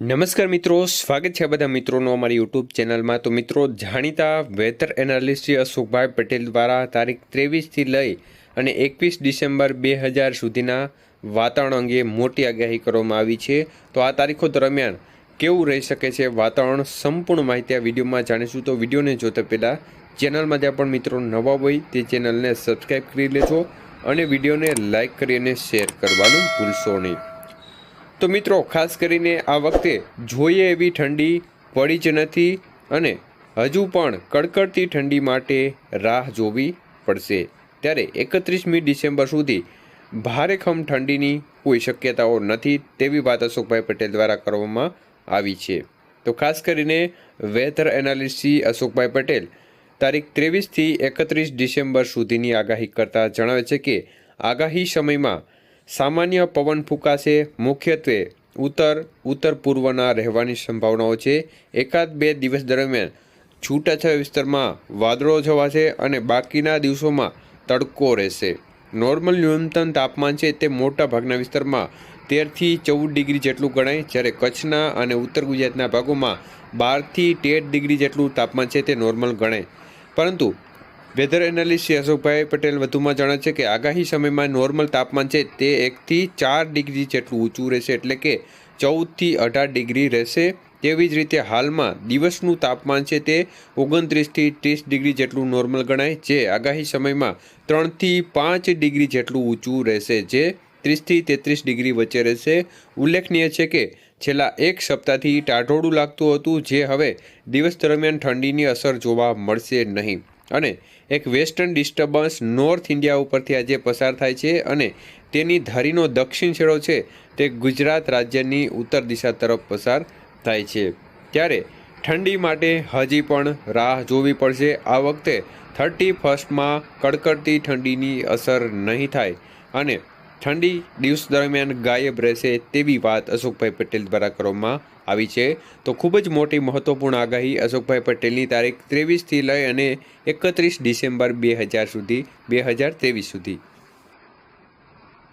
નમસ્કાર મિત્રો, સ્વાગત છે બધા મિત્રોનું અમારી યુટ્યુબ ચેનલમાં. તો મિત્રો, જાણીતા વેધર એનાલિસ્ટ અશોકભાઈ પટેલ દ્વારા તારીખ ત્રેવીસથી લઈ અને એકવીસ ડિસેમ્બર બે હજાર સુધીના વાતાવરણ અંગે મોટી આગાહી કરવામાં આવી છે. તો આ તારીખો દરમિયાન કેવું રહી શકે છે વાતાવરણ, સંપૂર્ણ માહિતી આ વિડીયોમાં જાણીશું. તો વિડીયોને જોતા પહેલાં ચેનલમાં જ્યાં પણ મિત્રો નવા હોય તે ચેનલને સબસ્ક્રાઈબ કરી લેજો અને વિડીયોને લાઇક કરી અને શેર કરવાનું ભૂલશો નહીં. તો મિત્રો, ખાસ કરીને આ વખતે જોઈએ એવી ઠંડી પડી જ નથી અને હજુ પણ કડકડતી ઠંડી માટે રાહ જોવી પડશે. ત્યારે એકત્રીસમી ડિસેમ્બર સુધી ભારેખમ ઠંડીની કોઈ શક્યતાઓ નથી તેવી વાત અશોકભાઈ પટેલ દ્વારા કરવામાં આવી છે. તો ખાસ કરીને વેધર એનાલિસ્ટ અશોકભાઈ પટેલ તારીખ ત્રેવીસથી એકત્રીસ ડિસેમ્બર સુધીની આગાહી કરતા જણાવે છે કે આગાહી સમયમાં સામાન્ય પવન ફૂંકાશે. મુખ્યત્વે ઉત્તર ઉત્તર પૂર્વના રહેવાની સંભાવનાઓ છે. એકાદ બે દિવસ દરમિયાન છૂટાછવાયા વિસ્તારમાં વાદળો જવાશે અને બાકીના દિવસોમાં તડકો રહેશે. નોર્મલ ન્યૂનતમ તાપમાન છે તે મોટા ભાગના વિસ્તારમાં તેરથી ચૌદ ડિગ્રી જેટલું ગણાય. જ્યારે કચ્છના અને ઉત્તર ગુજરાતના ભાગોમાં બારથી તેર ડિગ્રી જેટલું તાપમાન છે તે નોર્મલ ગણાય. પરંતુ વેધર એનાલિસ્ટ અશોકભાઈ પટેલ વધુમાં જણાવે છે કે આગાહી સમયમાં નોર્મલ તાપમાન છે તે એકથી ચાર ડિગ્રી જેટલું ઊંચું રહેશે એટલે કે ચૌદથી અઢાર ડિગ્રી રહેશે. તેવી જ રીતે હાલમાં દિવસનું તાપમાન છે તે ઓગણત્રીસથી ત્રીસ ડિગ્રી જેટલું નોર્મલ ગણાય, જે આગાહી સમયમાં ત્રણથી પાંચ ડિગ્રી જેટલું ઊંચું રહેશે, જે ત્રીસથી તેત્રીસ ડિગ્રી વચ્ચે રહેશે. ઉલ્લેખનીય છે કે છેલ્લા એક સપ્તાહથી ટાઢોળું લાગતું હતું, જે હવે દિવસ દરમિયાન ઠંડીની અસર જોવા મળશે નહીં. અને એક વેસ્ટર્ન ડિસ્ટર્બન્સ નોર્થ ઇન્ડિયા ઉપરથી આજે પસાર થાય છે અને તેની ધરીનો દક્ષિણ છેડો છે તે ગુજરાત રાજ્યની ઉત્તર દિશા તરફ પસાર થાય છે. ત્યારે ઠંડી માટે હજી પણ રાહ જોવી પડશે. આ વખતે થર્ટી ફર્સ્ટમાં કડકડતી ઠંડીની અસર નહીં થાય અને ઠંડી દિવસ દરમિયાન ગાયબ રહેશે તેવી વાત અશોકભાઈ પટેલ દ્વારા કરવામાં આવી છે. તો ખૂબ જ મોટી મહત્વપૂર્ણ આગાહી અશોકભાઈ પટેલની તારીખ ત્રેવીસથી લઈ અને એકત્રીસ ડિસેમ્બર બે હજાર સુધી, બે હજાર ત્રેવીસ સુધી.